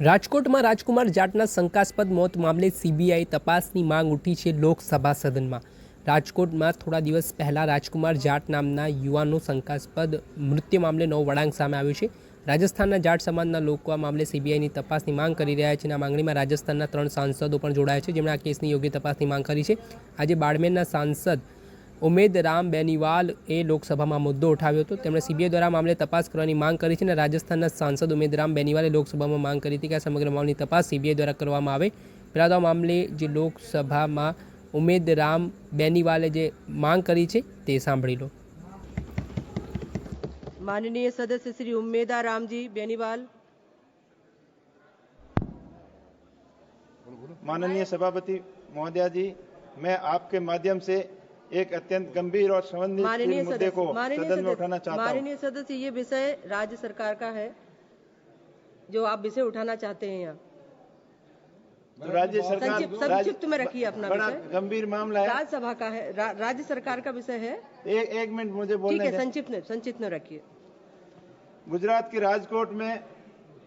રાજકોટમાં રાજકુમાર જાટના શંકાસ્પદ મોત મામલે સીબીઆઈ તપાસની માંગ ઉઠી છે લોકસભા સદનમાં. રાજકોટમાં થોડા દિવસ પહેલાં રાજકુમાર જાટ નામના યુવાનો શંકાસ્પદ મૃત્યુ મામલે નવો વળાંક સામે આવ્યો છે. રાજસ્થાનના જાટ સમાજના લોકો આ મામલે સીબીઆઈની તપાસની માંગ કરી રહ્યા છે અને આ માંગણીમાં રાજસ્થાનના ત્રણ સાંસદો પણ જોડાયા છે. જેમણે આ કેસની યોગ્ય તપાસની માંગ કરી છે. આજે બાડમેરના સાંસદ ઉમેદ રામ બેનીવાલ એ લોકસભામાં મુદ્દો ઉઠાવ્યો હતો તેમણે સીબીઆઈ દ્વારા આ મામલે તપાસ કરવાની માંગ કરી છે અને રાજસ્થાનના સાંસદ ઉમેદ રામ બેનીવાલે લોકસભામાં માંગ કરી હતી કે આ સમગ્ર મામલાની તપાસ સીબીઆઈ દ્વારા કરવામાં આવે પહેલાં તો આ મામલે જે લોકસભામાં ઉમેદ રામ બેનીવાલે જે માંગ કરી છે તે સાંભળી લો माननीय सदस्य श्री उम्मेदा राम जी बेनीवाल माननीय सभापति महोदया जी मैं आपके माध्यम से एक अत्यंत गंभीर और संबंधित मुद्दे को सदन में उठाना चाहता हूँ। माननीय सदस्य ये विषय राज्य सरकार का है जो आप विषय उठाना चाहते हैं यहाँ। तो राज्य सरकार संक्षिप्त राज्य- में रखिए अपना बड़ा गंभीर मामला है। राज्यसभा का है। रा, राज्य सरकार का विषय है। एक एक मिनट मुझे बोलने ठीक है संक्षिप्त में संक्षिप्त में रखिए। गुजरात के राजकोट में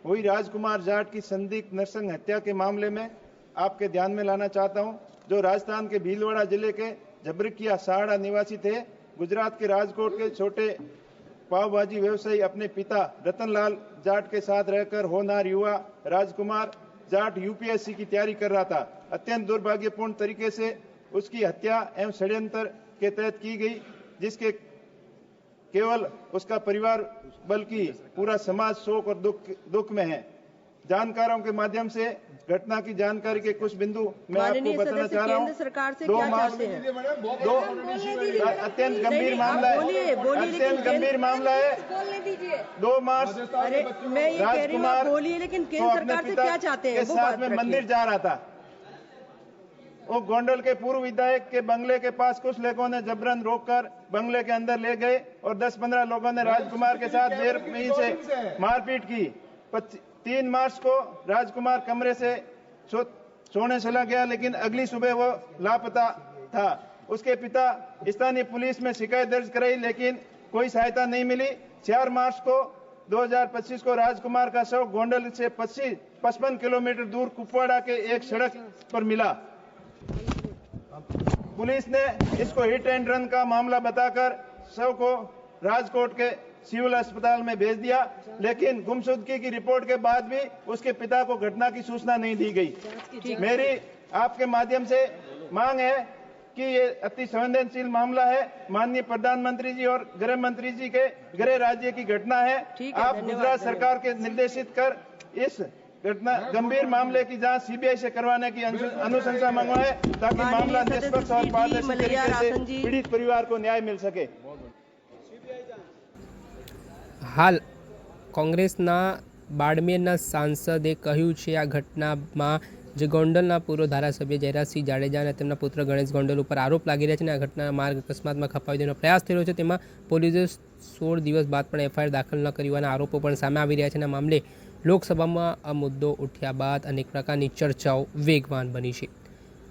हुई राजकुमार जाट की संदिग्ध नरसंग हत्या के मामले में आपके ध्यान में लाना चाहता हूँ। जो राजस्थान के भीलवाड़ा ज़िले के जबरकिया सहाड़ा निवासी थे, गुजरात के राजकोट के छोटे पाव भाजी व्यवसायी अपने पिता रतनलाल जाट के साथ रहकर होनार युवा राजकुमार जाट यूपीएससी की तैयारी कर रहा था। अत्यंत दुर्भाग्यपूर्ण तरीके से उसकी हत्या एवं षड्यंत्र के तहत की गई, जिसके केवल उसका परिवार, बल्कि पूरा समाज शोक और दुख दुख में है। जानकारों के माध्यम से घटना की जानकारी के कुछ बिंदु मैं आपको बताना चाह रहा हूँ। सरकार से दो मार्च दो अत्यंत गंभीर मामला है। अत्यंत गंभीर मामला है। दो मार्च आप बोलिए लेकिन तो अपने पिता क्या चाहते हैं? के साथ में मंदिर जा रहा था। वो गोंडल के पूर्व विधायक के बंगले के पास कुछ लोगों ने जबरन रोककर बंगले के अंदर ले गए और 10-15 लोगों ने राजकुमार के साथ देर में से मारपीट की। तीन मार्च को राजकुमार कमरे से सो, सोने चला गया लेकिन अगली सुबह वो लापता था। उसके पिता स्थानीय पुलिस में शिकायत दर्ज कराई लेकिन कोई सहायता नहीं मिली। 4 मार्च को 2025 को राजकुमार का शव गोंडल से 25 पचपन किलोमीटर दूर कुपवाड़ा के एक सड़क पर मिला। पुलिस ने इसको हिट एंड रन का मामला बताकर शव को राजकोट के सिविल अस्पताल में भेज दिया लेकिन गुमशुदगी की रिपोर्ट के बाद भी उसके पिता को घटना की सूचना नहीं दी गई। मेरी आपके माध्यम से मांग है कि ये अति संवेदनशील मामला है। माननीय प्रधानमंत्री जी और गृह मंत्री जी के गृह राज्य की घटना है। आप गुजरात सरकार के निर्देशित कर इस घटना गंभीर मामले की जाँच सीबीआई से करवाने की अनुश- अनुशंसा मंगवाए ताकि मामला निष्पक्ष और पारदर्शी तरीके से पीड़ित परिवार को न्याय मिल सके। હાલ કોંગ્રેસના બાડમેરના સાંસદે કહ્યું છે, આ ઘટનામાં જે ગોંડલના પૂર્વ ધારાસભ્ય જયરાજસિંહ જાડેજા અને તેમના પુત્ર ગણેશ ગોંડલ ઉપર આરોપ લાગી રહ્યા છે અને આ ઘટના માર્ગ અકસ્માતમાં ખપાવી દેવાનો પ્રયાસ રહ્યો છે. તેમાં પોલીસે સોળ દિવસ બાદ પણ એફઆઈઆર દાખલ ન કરી હોવાના આરોપો પણ સામે આવી રહ્યા છે અને મામલે લોકસભામાં આ મુદ્દો ઉઠ્યા બાદ અનેક પ્રકારની ચર્ચાઓ વેગવાન બની છે.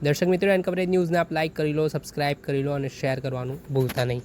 દર્શક મિત્રો એન કવરેજ ન્યૂઝને આપ લાઇક કરી લો સબસ્ક્રાઇબ કરી લો અને શેર કરવાનું ભૂલતા નહીં.